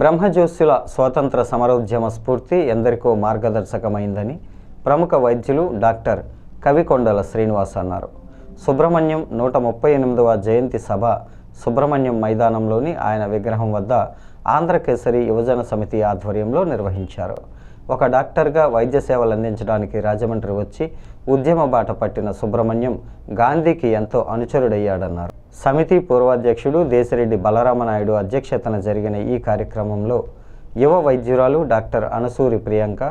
బ్రహ్మజ్యోత్సుల స్వాతంత్ర సమరోద్యమ స్ఫూర్తి ఎందరికో మార్గదర్శకమైందని ప్రముఖ వైద్యులు డాక్టర్ కవికొండల శ్రీనివాస్ అన్నారు. సుబ్రహ్మణ్యం నూట ముప్పై ఎనిమిదవ జయంతి సభ సుబ్రహ్మణ్యం మైదానంలోని ఆయన విగ్రహం వద్ద ఆంధ్రకేసరి యువజన సమితి ఆధ్వర్యంలో నిర్వహించారు. ఒక డాక్టర్గా వైద్య సేవలు అందించడానికి రాజమండ్రి వచ్చి ఉద్యమ బాట పట్టిన సుబ్రహ్మణ్యం గాంధీకి ఎంతో అనుచరుడయ్యాడన్నారు. సమితి పూర్వాధ్యక్షుడు దేశిరెడ్డి బలరామనాయుడు అధ్యక్షతన జరిగిన ఈ కార్యక్రమంలో యువ వైద్యురాలు డాక్టర్ అనసూరి ప్రియాంక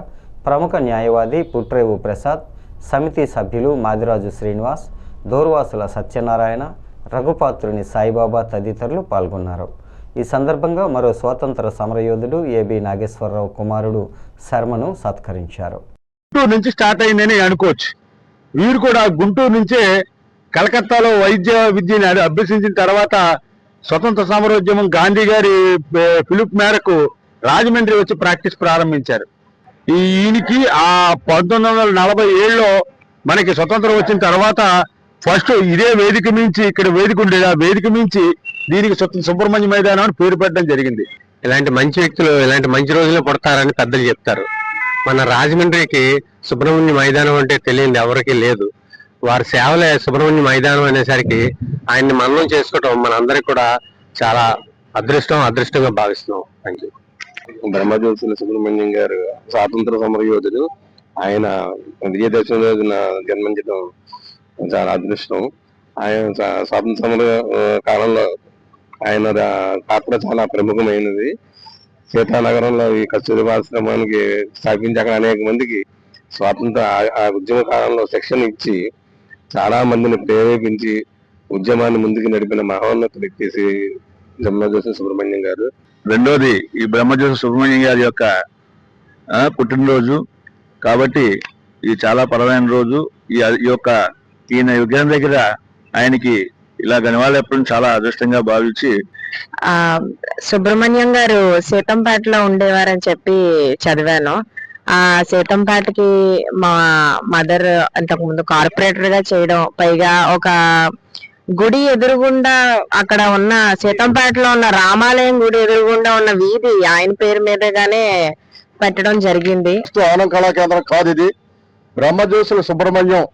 ప్రముఖ న్యాయవాది పుట్రేవు ప్రసాద్ సమితి సభ్యులు మాదిరాజు శ్రీనివాస్ దూర్వాసుల సత్యనారాయణ రఘుపాత్రుని సాయిబాబా తదితరులు పాల్గొన్నారు. ఈ సందర్భంగా మరో స్వాతంత్ర సమరయోధుడు ఏబి నాగేశ్వరరావు కుమారుడు శర్మను సత్కరించారు. గుంటూరు నుంచి స్టార్ట్ అయిందని అనుకోవచ్చు. వీరు కూడా గుంటూరు నుంచే కలకత్తాలో వైద్య విద్యని అభ్యసించిన తర్వాత స్వతంత్ర సమరోద్యమం గాంధీ గారి పిలుపు మేరకు రాజమండ్రి వచ్చి ప్రాక్టీస్ ప్రారంభించారు. ఈ ఈయనకి ఆ పంతొమ్మిది వందల నలభై ఏడులో మనకి స్వతంత్రం వచ్చిన తర్వాత ఫస్ట్ ఇదే వేదిక మించి ఇక్కడ వేదిక ఉండేది. ఆ వేదిక మించి దీనికి సుబ్రహ్మణ్య మైదానం అని పేరు పెట్టడం జరిగింది. ఇలాంటి మంచి వ్యక్తులు ఇలాంటి మంచి రోజులు పుడతారని పెద్దలు చెప్తారు. మన రాజమండ్రికి సుబ్రహ్మణ్య మైదానం అంటే తెలియదు ఎవరికీ లేదు. వారి సేవలే సుబ్రహ్మణ్య మైదానం అనేసరికి ఆయన్ని మననం చేసుకోవటం మనందరికి కూడా చాలా అదృష్టం అదృష్టంగా భావిస్తున్నాం. థ్యాంక్ యూ బ్రహ్మజ్యోతుల సుబ్రహ్మణ్యం గారు స్వాతంత్ర సమర యోధుడు. ఆయన విజయదశమి రోజున జన్మించడం చాలా అదృష్టం. ఆయన స్వా- స్వాతంత్ర సమర కాలంలో ఆయన పాత్ర చాలా ప్రముఖమైనది. సీతానగరంలో ఈ కస్తూరిబాశ్రమానికి స్థాపించి అక్కడ అనేక మందికి స్వాతంత్ర ఆ- ఉద్యమ కాలంలో శిక్షణ ఇచ్చి చాలా మందిని ప్రేరేపించి ఉద్యమాన్ని ముందుకు నడిపిన మహోన్నత వ్యక్తి శ్రీ బ్రహ్మజ్యోతి సుబ్రహ్మణ్యం గారు. రెండోది ఈ బ్రహ్మజ్యోతి సుబ్రహ్మణ్యం గారి యొక్క పుట్టినరోజు. కాబట్టి ఇది చాలా పరమైన రోజు. ఈ ఈ యొక్క ఈయన విగ్రహం దగ్గర ఆయనకి ఇలా గనివాళ్ళెప్పడం చాలా అదృష్టంగా భావించి ఆ సుబ్రహ్మణ్యం గారు సీతంపేటలో ఉండేవారని చెప్పి చదివాను. ఆ సీతంపేటకి మా మదర్ అంతకు ముందు కార్పొరేటర్గా చేయడం పైగా ఒక గుడి ఎదురుగుండా అక్కడ ఉన్న సీతంపేటలో ఉన్న రామాలయం గుడి ఎదురుగుండా ఉన్న వీధి ఆయన పేరు మీదగానే పెట్టడం జరిగింది. ఆనం కళా కేంద్రం కాదు ఇది. బ్రహ్మజ్యోతుల సుబ్రహ్మణ్యం